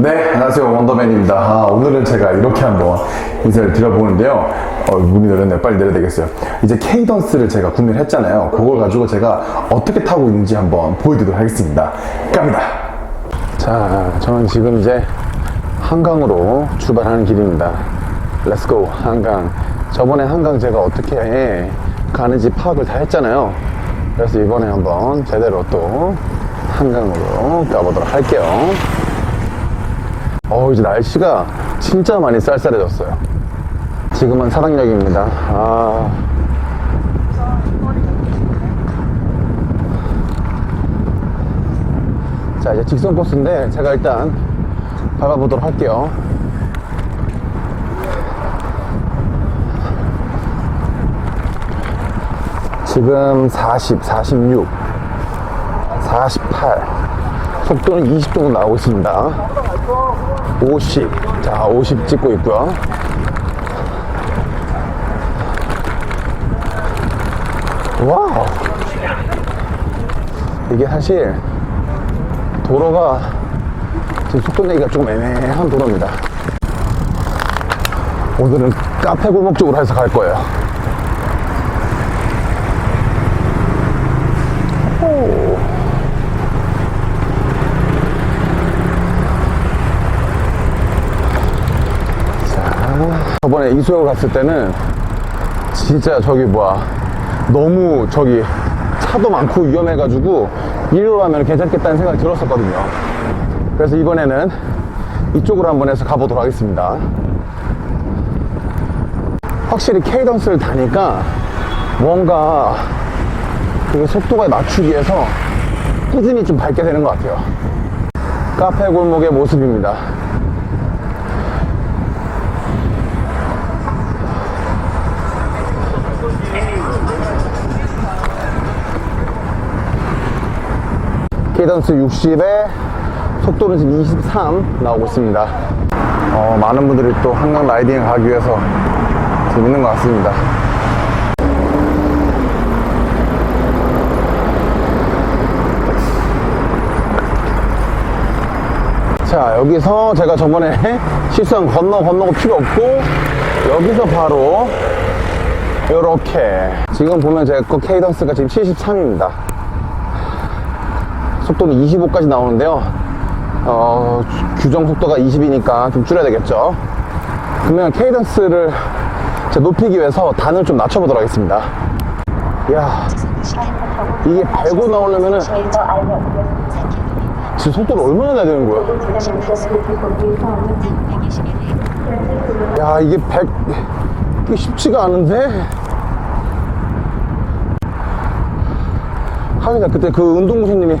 네, 안녕하세요. 원더맨입니다. 아, 오늘은 제가 이렇게 한번 인사를 드려보는데요. 어, 문이 내렸네. 빨리 내려야 되겠어요. 이제 케이던스를 제가 구매를 했잖아요. 그걸 가지고 제가 어떻게 타고 있는지 한번 보여드리도록 하겠습니다. 갑니다. 자, 저는 지금 이제 한강으로 출발하는 길입니다. 렛츠고, 한강. 저번에 한강 제가 어떻게 가는지 파악을 다 했잖아요. 그래서 이번에 한번 제대로 또 한강으로 가보도록 할게요. 어 이제 날씨가 진짜 많이 쌀쌀해졌어요. 지금은 사랑역입니다. 아. 자 이제 직선 코스인데 제가 일단 밟아보도록 할게요. 지금 40, 46, 48. 속도는 20 정도 나오고 있습니다. 50. 자, 50 찍고 있고요. 와우. 이게 사실 도로가 지금 속도 내기가 좀 애매한 도로입니다. 오늘은 카페 골목 쪽으로 해서 갈 거예요. 오. 저번에 이수역 갔을 때는 진짜 저기 뭐야 너무 저기 차도 많고 위험해가지고 이리로 가면 괜찮겠다는 생각이 들었었거든요. 그래서 이번에는 이쪽으로 한번 해서 가보도록 하겠습니다. 확실히 케이던스를 타니까 뭔가 그 속도에 맞추기 위해서 꾸준히 좀 밟게 되는 것 같아요. 카페 골목의 모습입니다 케이던스 60에 속도는 지금 23 나오고 있습니다. 어, 많은 분들이 또 한강 라이딩을 가기 위해서 재밌는 것 같습니다. 자, 여기서 제가 저번에 실수한 건너 건너고 필요 없고, 여기서 바로, 요렇게. 지금 보면 제가 거 케이던스가 지금 73입니다. 속도는 25까지 나오는데요. 어, 규정 속도가 20이니까 좀 줄여야 되겠죠. 그러면 케이던스를 제 높이기 위해서 단을 좀 낮춰보도록 하겠습니다. 이야, 이게 105 나오려면은 지금 속도를 얼마나 내야 되는 거야? 야, 이게 100, 이게 쉽지가 않은데? 하긴 그때 그 운동무신님이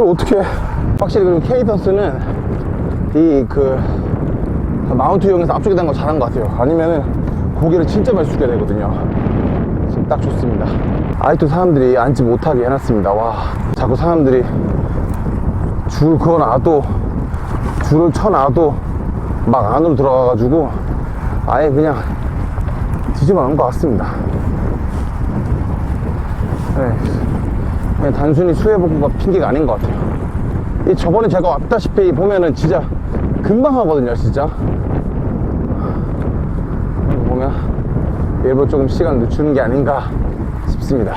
이거 어떻게 확실히 그 케이던스는 이 그 마운트 이용해서 앞쪽에 단 거 잘한 것 같아요. 아니면은 고개를 진짜 많이 숙여야 되거든요. 지금 딱 좋습니다. 아직도 사람들이 앉지 못하게 해놨습니다. 와 자꾸 사람들이 줄 그어놔도 줄을 쳐놔도 막 안으로 들어가가지고 아예 그냥 뒤집어 놓은 것 같습니다. 네. 그냥 단순히 수해복구가 핑계가 아닌 것 같아요. 이 저번에 제가 왔다시피 보면은 진짜 금방 하거든요, 진짜. 보면 일부 조금 시간 늦추는 게 아닌가 싶습니다.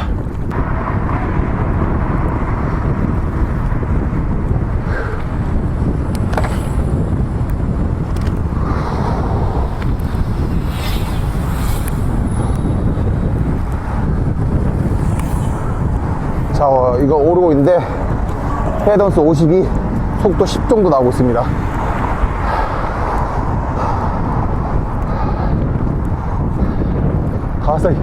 자, 어, 이거 오르고 있는데 헤던스 52 속도 10 정도 나오고 있습니다. 가사이.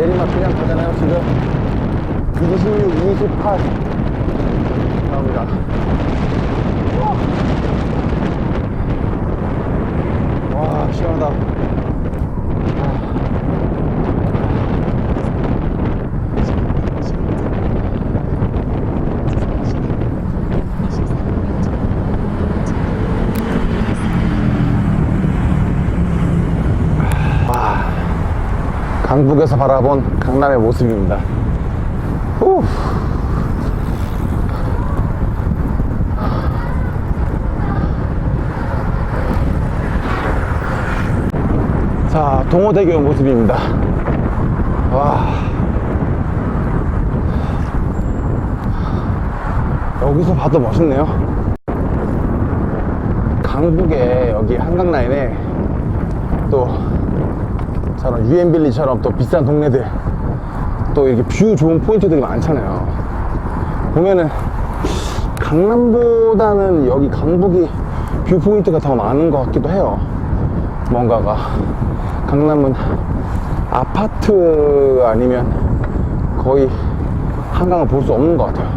내리막 그냥 가잖아요, 지금. 26, 28. 나옵니다. 와, 시원하다. 강북에서 바라본 강남의 모습입니다. 후. 자, 동호대교 모습입니다. 와. 여기서 봐도 멋있네요. 강북에 여기 한강라인에 또 저런 유엔빌리처럼 또 비싼 동네들 또 이렇게 뷰 좋은 포인트들이 많잖아요. 보면은 강남보다는 여기 강북이 뷰 포인트가 더 많은 것 같기도 해요. 뭔가가 강남은 아파트 아니면 거의 한강을 볼 수 없는 것 같아요.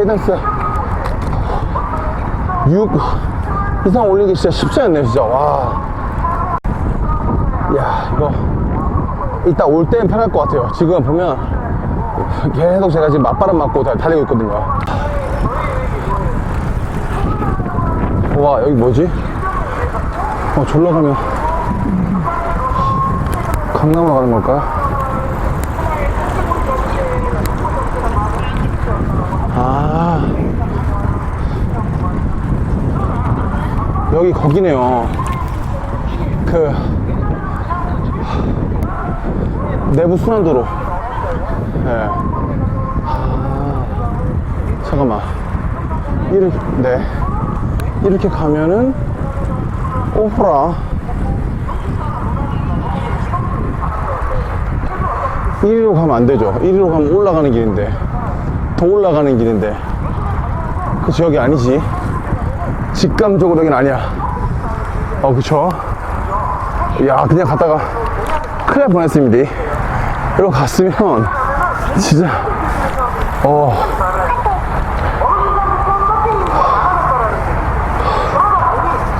와, 케이던스 6 이상 올리기 진짜 쉽지 않네요, 진짜. 와. 야, 이거 이따 올 땐 편할 것 같아요. 지금 보면 계속 제가 지금 맞바람 맞고 다- 달리고 있거든요. 와, 여기 뭐지? 어, 졸라 가면 강남으로 가는 걸까요? 여기 거기네요. 그 내부 순환도로. 예. 아, 잠깐만. 이렇게 네. 이렇게 가면은 오호라. 이리로 가면 안 되죠. 이리로 가면 올라가는 길인데. 더 올라가는 길인데. 그 지역이 아니지. 직감적으로 여긴 아니야. 어, 그쵸? 야, 그냥 갔다가 큰일 날 뻔했습니다. 이러고 갔으면, 진짜, 어.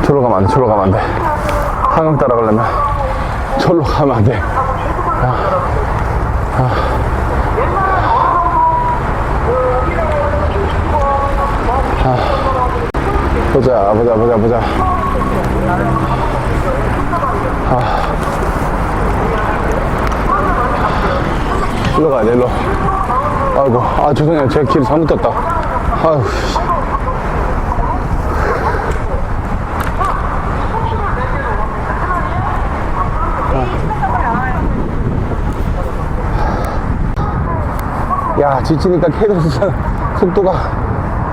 저로 가면 안 돼, 저로 가면 안 돼. 한강 따라가려면, 저로 가면 안 돼. 보자, 보자, 보자, 보자. 아. 일로 가야 돼, 일로. 아이고, 아, 죄송해요. 제가 길 잘못 떴다. 아유, 씨. 아. 야, 지치니까 케이던스 속도가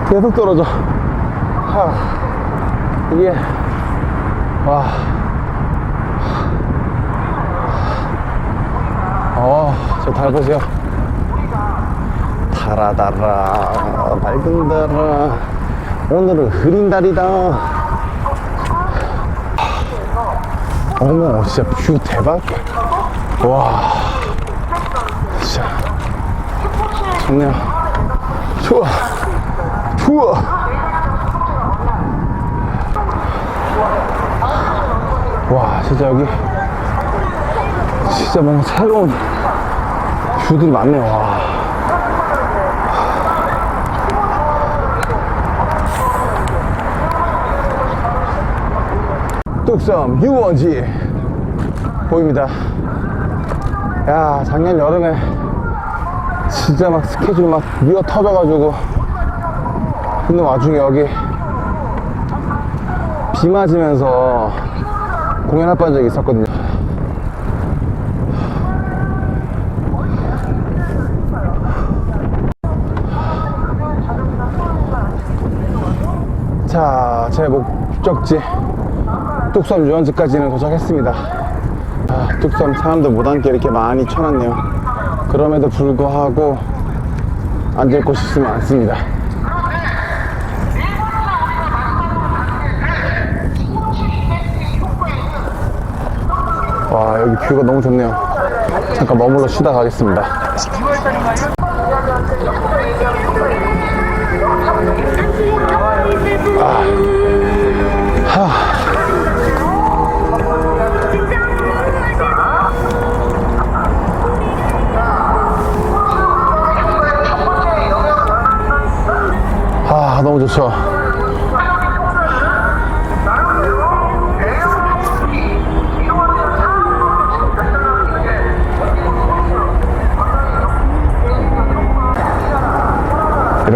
계속 떨어져. 하, 이게, 와. 어, 저 달 보세요. 달아달아, 밝은 달아. 오늘은 흐린 달이다. 어머, 진짜 뷰 대박. 와. 진짜. 좋네요. 좋아. 좋아. 와, 진짜 여기. 진짜 뭔가 새로운 뷰들이 많네요. 와. 뚝섬 유원지 보입니다. 야, 작년 여름에 진짜 막 스케줄 막 미어 터져가지고 근데 와중에 여기 비 맞으면서 공연할 뻔한 적이 있었거든요. 자, 제 목적지 뚝섬 유원지까지는 도착했습니다. 아, 뚝섬 사람들 못 앉게 이렇게 많이 쳐놨네요. 그럼에도 불구하고 앉을 곳이 있으면 앉습니다. 와, 여기 뷰가 너무 좋네요. 잠깐 머물러 쉬다 가겠습니다. 아, 너무 좋죠.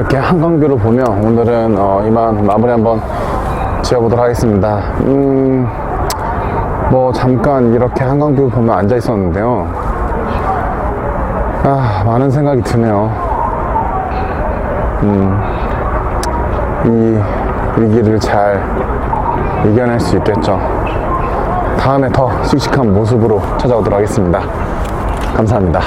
이렇게 한강뷰를 보며 오늘은 어, 이만 마무리 한번 지어보도록 하겠습니다. 음, 뭐 잠깐 이렇게 한강뷰 보며 앉아 있었는데요. 아, 많은 생각이 드네요. 이 위기를 잘 이겨낼 수 있겠죠. 다음에 더 씩씩한 모습으로 찾아오도록 하겠습니다. 감사합니다.